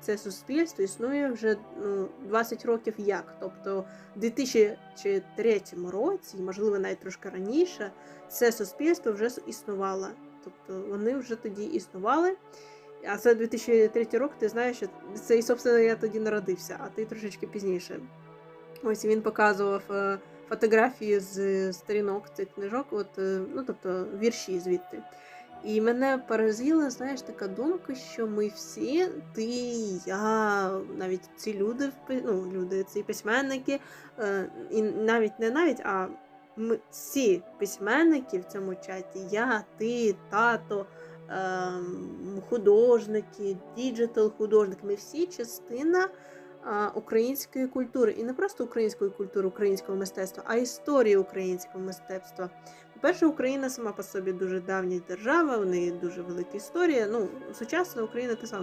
це суспільство існує вже ну, 20 років як. Тобто в 2003 році, можливо, навіть трошки раніше, це суспільство вже існувало. Тобто вони вже тоді існували. А це 2003 рік, ти знаєш, що це і, собственно, я тоді народився, а ти трошечки пізніше. Ось він показував е, фотографії з сторінок цих книжок, от, е, ну, тобто вірші звідти. І мене поразила, знаєш, така думка, що ми всі, ти, я, навіть ці люди, ну, люди, ці письменники, е, і навіть не навіть, а ми всі письменники в цьому чаті, я, ти, тато, ем, художники, діджитал художники, ми всі частина української культури. І не просто української культури, українського мистецтва, а історії українського мистецтва. По-перше, Україна сама по собі дуже давня держава, у неї дуже велика історія. Ну, сучасна Україна та саме.